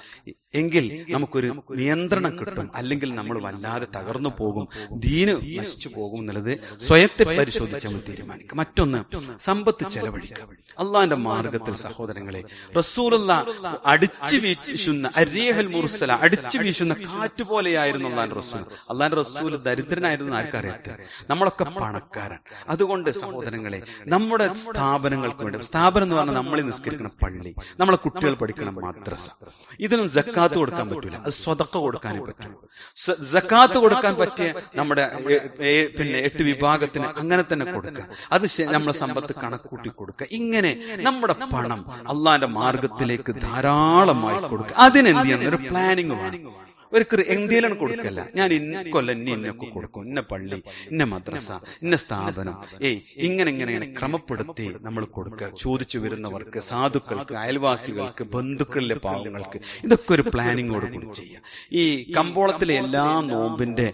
എങ്കിൽ നമുക്കൊരു നിയന്ത്രണം കിട്ടും. അല്ലെങ്കിൽ നമ്മൾ വല്ലാതെ തകർന്നു പോകും. ദീന് നശിച്ചു പോകും എന്നുള്ളത് സ്വയത്തെ പരിശോധിച്ച് നമ്മൾ തീരുമാനിക്കും. മറ്റൊന്ന് സമ്പത്ത് ചെലവഴിക്കുക. അള്ളാന്റെ മാർഗത്തിൽ സഹോദരങ്ങളെ റസൂലുള്ള അടിച്ചു വീശുന്ന അരിയഹൽ മുർസല അടിച്ചു വീശുന്ന കാറ്റ് പോലെയായിരുന്നു അള്ളാന്റെ റസൂൽ. അള്ളാന്റെ റസൂൽ ദരിദ്രനായിരുന്നു ആർക്കറിയാത്ത? നമ്മളൊക്കെ പണക്കാരാണ് അതുകൊണ്ട് സഹോദരങ്ങളെ നമ്മുടെ സ്ഥാപനങ്ങൾക്ക് വേണ്ടി സ്ഥാപനം എന്ന് പറഞ്ഞാൽ നമ്മളെ നിസ്കരിക്കണം പള്ളി നമ്മളെ കുട്ടികൾ പഠിക്കണം മദ്രസ. ഇതിനും ജക്കാത്ത് കൊടുക്കാൻ പറ്റില്ല അത് സ്വതക്ക കൊടുക്കാനേ പറ്റൂ ജക്കാത്ത് കൊടുക്കാൻ പറ്റിയ നമ്മുടെ പിന്നെ എട്ട് വിഭാഗത്തിന് അങ്ങനെ തന്നെ കൊടുക്കുക. അത് നമ്മളെ സമ്പത്ത് കണക്കൂട്ടി കൊടുക്കുക. ഇങ്ങനെ നമ്മുടെ പണം അള്ളാന്റെ മാർഗത്തിലേക്ക് ധാരാളമായി കൊടുക്കുക. അതിനെന്ത് ചെയ്യണം? ഒരു പ്ലാനിങ് വേണം. ഒരു എന്തെങ്കിലും കൊടുക്കല്ല. ഞാൻ ഇന്ന കൊല്ലം ഇന്ന ഇന്നൊക്കെ കൊടുക്കും. ഇന്ന പള്ളി ഇന്ന മദ്രസ ഇന്ന സ്ഥാപനം. ഏയ് ഇങ്ങനെ ഇങ്ങനെ ഇങ്ങനെ ക്രമപ്പെടുത്തി നമ്മൾ കൊടുക്കുക. ചോദിച്ചു വരുന്നവർക്ക് സാധുക്കൾക്ക് അയൽവാസികൾക്ക് ബന്ധുക്കളിലെ പാവങ്ങൾക്ക് ഇതൊക്കെ ഒരു പ്ലാനിങ്ങോട് കൂടി ചെയ്യാം. ഈ കമ്പോളത്തിലെ എല്ലാ നോമ്പിന്റെ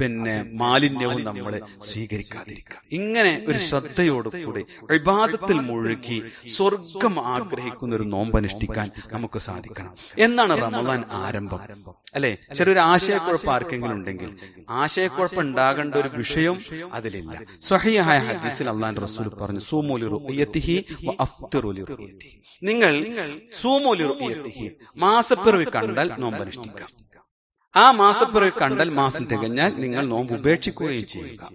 പിന്നെ മാലിന്യവും നമ്മൾ സ്വീകരിക്കാതിരിക്കുക. ഇങ്ങനെ ഒരു ശ്രദ്ധയോട് കൂടി വിവാദത്തിൽ മുഴുകി സ്വർഗം ആഗ്രഹിക്കുന്ന ഒരു നോമ്പ് അനുഷ്ഠിക്കാൻ നമുക്ക് സാധിക്കണം. എന്നാണ് റമദാൻ ആരംഭം. അല്ലെ? ചെറിയൊരു ആശയക്കുഴപ്പം ആർക്കെങ്കിലും ഉണ്ടെങ്കിൽ ആശയക്കുഴപ്പം ഉണ്ടാകേണ്ട ഒരു വിഷയം അതിലില്ല. സ്വഹിയായ ഹദീസിൽ അള്ളാൻ റസൂൽ പറഞ്ഞു സൂമൂലി റുയത്തിഹി അഫ്തിറുലി റുയത്തിഹി നിങ്ങൾ സൂമൂലി റുയത്തിഹി മാസപ്പിറവി കണ്ടാൽ നോമ്പ് അനുഷ്ഠിക്കാം ആ മാസപ്പിറവി കണ്ടൽ മാസം തികഞ്ഞാൽ നിങ്ങൾ നോമ്പ് ഉപേക്ഷിക്കുകയും ചെയ്യുക.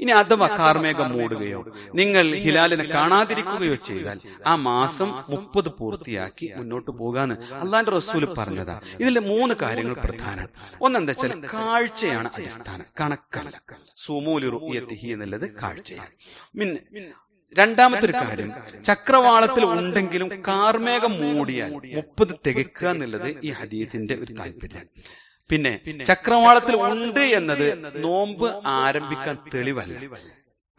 ഇനി അഥവാ കാർമേഘം മൂടുകയോ നിങ്ങൾ ഹിലാലിനെ കാണാതിരിക്കുകയോ ചെയ്താൽ ആ മാസം മുപ്പത് പൂർത്തിയാക്കി മുന്നോട്ട് പോകാന്ന് അള്ളാന്റെ റസൂൽ പറഞ്ഞതാ. ഇതിൽ മൂന്ന് കാര്യങ്ങൾ പ്രധാനം. ഒന്നെന്താ വെച്ചാൽ കാഴ്ചയാണ് അടിസ്ഥാനം. കണക്കല്ല. സുമൂലി റുയത്തിഹി എന്നുള്ളത് കാഴ്ചയാണ്. രണ്ടാമത്തെ ഒരു കാര്യം. ചക്രവാളത്തിൽ ഉണ്ടെങ്കിലും കാർമേഘം മൂടിയാൽ മുപ്പത് തികക്കുക എന്നുള്ളത് ഈ ഹദീത്തിന്റെ ഒരു താല്പര്യം. പിന്നെ ചക്രവാളത്തിൽ ഉണ്ട് എന്നത് നോമ്പ് ആരംഭിക്കാൻ തെളിവല്ല.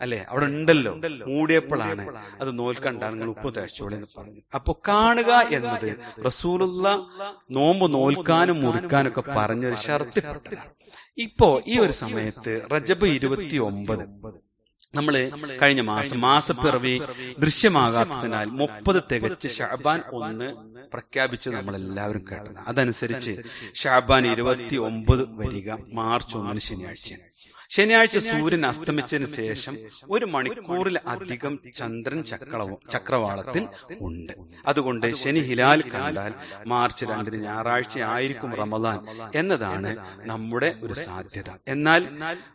അല്ലെ? അവിടെ ഉണ്ടല്ലോ. മൂടിയപ്പോഴാണ് അത് നോൽക്കണ്ട നിങ്ങൾ ഉപ്പ് തേച്ചോളി എന്ന് പറഞ്ഞു. അപ്പൊ കാണുക എന്നത് റസൂലുള്ള നോമ്പ് നോൽക്കാനും മുറിക്കാനും ഒക്കെ പറഞ്ഞൊരു ഷർത്തിപ്പെട്ടതാണ് ഇപ്പോ ഈ ഒരു സമയത്ത് റജബ് ഇരുപത്തി ഒമ്പത് നമ്മൾ കഴിഞ്ഞ മാസം മാസപ്പിറവി ദൃശ്യമാകാത്തതിനാൽ മുപ്പത് തികച്ച് ഷാബാൻ ഒന്ന് പ്രഖ്യാപിച്ച് നമ്മൾ എല്ലാവരും കേട്ടത് അതനുസരിച്ച് ഷാബാൻ ഇരുപത്തി ഒമ്പത് വരിക മാർച്ച് ഒന്നിന് ശനിയാഴ്ചയാണ്. ശനിയാഴ്ച സൂര്യൻ അസ്തമിച്ചതിന് ശേഷം ഒരു മണിക്കൂറിൽ അധികം ചന്ദ്രൻ ചക്രവും ചക്രവാളത്തിൽ ഉണ്ട്. അതുകൊണ്ട് ശനി ഹിലാൽ കണ്ടാൽ മാർച്ച് രണ്ടിന് ഞായറാഴ്ച ആയിരിക്കും റമദാൻ എന്നതാണ് നമ്മുടെ ഒരു സാധ്യത. എന്നാൽ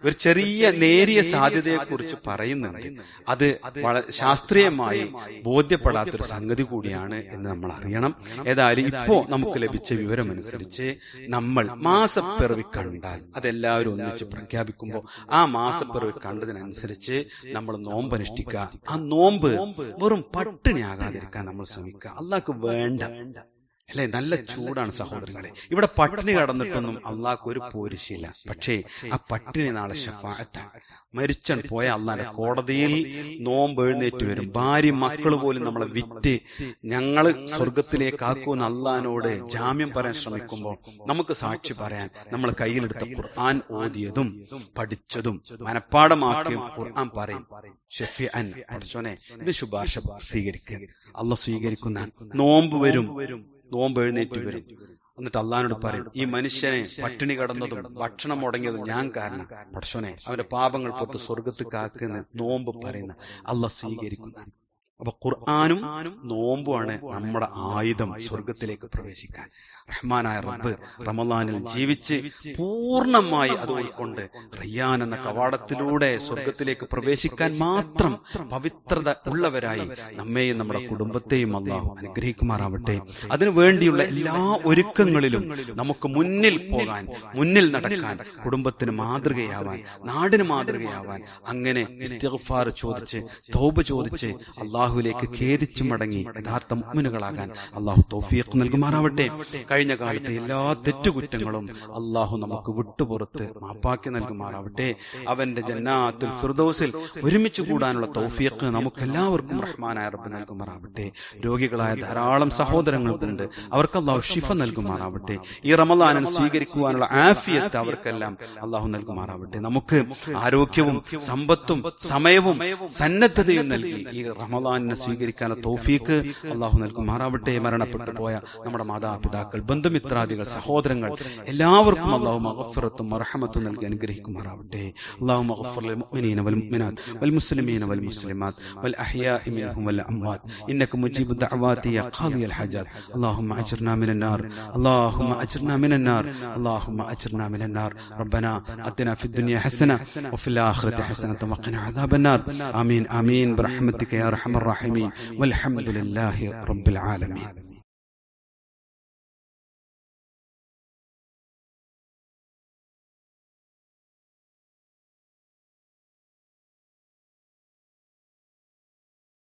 ഒരു ചെറിയ നേരിയ സാധ്യതയെക്കുറിച്ച് പറയുന്നുണ്ട്. അത് വളരെ ശാസ്ത്രീയമായി ബോധ്യപ്പെടാത്തൊരു സംഗതി കൂടിയാണ് എന്ന് നമ്മൾ അറിയണം. ഏതായാലും ഇപ്പോ നമുക്ക് ലഭിച്ച വിവരമനുസരിച്ച് നമ്മൾ മാസപ്പിറവി കണ്ടാൽ അതെല്ലാവരും ഒന്നിച്ച് പ്രഖ്യാപിക്കുമ്പോൾ ആ മാസപ്പിറവി കണ്ടതിനനുസരിച്ച് നമ്മൾ നോമ്പ് അനുഷ്ഠിക്കുക. ആ നോമ്പ് വെറും പട്ടിണിയാകാതിരിക്കാൻ നമ്മൾ ശ്രമിക്കുക. അള്ളാഹ്ക്ക് വേണ്ട. അല്ലെ? നല്ല ചൂടാണ് സഹോദരങ്ങളെ. ഇവിടെ പട്ടിണി കടന്നിട്ടൊന്നും അള്ളാഹ്ക്ക് ഒരു പോരിശില്ല പക്ഷേ ആ പട്ടിണി നാളെ ഷഫായത്താണ് മരിച്ചൻ പോയ അള്ളാഹ് കോടതിയിൽ നോമ്പ് എഴുന്നേറ്റ് വരും. ഭാര്യ മക്കൾ പോലും നമ്മളെ വിറ്റ് ഞങ്ങൾ സ്വർഗത്തിലേക്ക് ആക്കുമെന്ന് അള്ളഹാനോട് ജാമ്യം പറയാൻ ശ്രമിക്കുമ്പോൾ നമുക്ക് സാക്ഷി പറയാൻ നമ്മൾ കയ്യിലെടുത്ത ഖുർആൻ ഓതിയതും പഠിച്ചതും മനഃപ്പാടമാക്കിയും ഖുർആൻ പറയും. ഷെഫി അൻ പഠിച്ചോനെ ഇത് ശുപാർശ സ്വീകരിക്കുക. അള്ള സ്വീകരിക്കുന്ന നോമ്പ് വരും നോമ്പ് എഴുന്നേറ്റ് വരും. എന്നിട്ട് അള്ളഹാനോട് പറയും ഈ മനുഷ്യനെ പട്ടിണി കടന്നതും ഭക്ഷണം മുടങ്ങിയതും ഞാൻ കാരണം. പഠിച്ചോനെ അവന്റെ പാപങ്ങൾ പൊത്ത് സ്വർഗത്ത് കാക്കുന്ന നോമ്പ് പറയുന്ന അള്ള സ്വീകരിക്കുന്ന. അപ്പൊ ഖുർആാനും നോമ്പുമാണ് നമ്മുടെ ആയുധം സ്വർഗത്തിലേക്ക് പ്രവേശിക്കാൻ. റഹ്മാനായ റബ്ബ് റമദാനിൽ ജീവിച്ച് പൂർണമായി അത് ഉൾക്കൊണ്ട് റയ്യാൻ എന്ന കവാടത്തിലൂടെ സ്വർഗത്തിലേക്ക് പ്രവേശിക്കാൻ മാത്രം പവിത്രത ഉള്ളവരായി നമ്മെയും നമ്മുടെ കുടുംബത്തെയും അള്ളാഹു അനുഗ്രഹിക്കുമാറാവട്ടെ. അതിനു വേണ്ടിയുള്ള എല്ലാ ഒരുക്കങ്ങളിലും നമുക്ക് മുന്നിൽ പോകാൻ മുന്നിൽ നടക്കാൻ കുടുംബത്തിന് മാതൃകയാവാൻ നാടിന് മാതൃകയാവാൻ അങ്ങനെ ചോദിച്ച് തൗബ ചോദിച്ച് അള്ളാഹുലേക്ക് ഖേദിച്ചു മടങ്ങി യഥാർത്ഥ മുഅ്മിനുകളാകാൻ അള്ളാഹു തൗഫീഖ് നൽകുമാറാവട്ടെ. കഴിഞ്ഞ കാലത്തെ എല്ലാ തെറ്റുകുറ്റങ്ങളും അള്ളാഹു നമുക്ക് വിട്ടുപുറത്ത് മാപ്പാക്കി നൽകുമാറാവട്ടെ. അവന്റെ ജന്നാത്തുൽ ഫിർദോസിൽ ഒരുമിച്ച് കൂടാനുള്ള തൗഫീഖ് നമുക്ക് എല്ലാവർക്കും റഹ്മാനായ റബ്ബ് നൽകുമാറാവട്ടെ. രോഗികളായ ധാരാളം സഹോദരങ്ങൾക്കുണ്ട്. അവർക്ക് അള്ളാഹു ഷിഫ നൽകുമാറാവട്ടെ. ഈ റമദാനൻ സ്വീകരിക്കുവാനുള്ള ആഫിയത്ത് അവർക്കെല്ലാം അള്ളാഹു നൽകുമാറാവട്ടെ. നമുക്ക് ആരോഗ്യവും സമ്പത്തും സമയവും സന്നദ്ധതയും നൽകി ഈ റമദാനിനെ സ്വീകരിക്കാനുള്ള തൗഫീക്ക് അള്ളാഹു നൽകുമാറാവട്ടെ മരണപ്പെട്ടു പോയ നമ്മുടെ മാതാപിതാക്കൾ ബന്ധുമിത്രാദികൾ സഹോദരങ്ങൾ എല്ലാവർക്കും അള്ളാഹു മഗഫിറത്തും മർഹമത്തും നൽകി അനുഗ്രഹിക്കുമാറാവട്ടെ അള്ളാഹു മഗഫിർ للمؤمنين والمؤمنات والمسلمين والمسلمات والأحياء منهم والأموات إنك مجيب الدعوات يا قاضي الحاجات اللهم أجرنا من النار اللهم أجرنا من النار اللهم أجرنا من النار ربنا أتنا في الدنيا حسنة وفي الآخرة حسنة وقنا عذاب النار آمين آمين برحمتك يا أرحم الراحمين والحمد لله رب العالمين.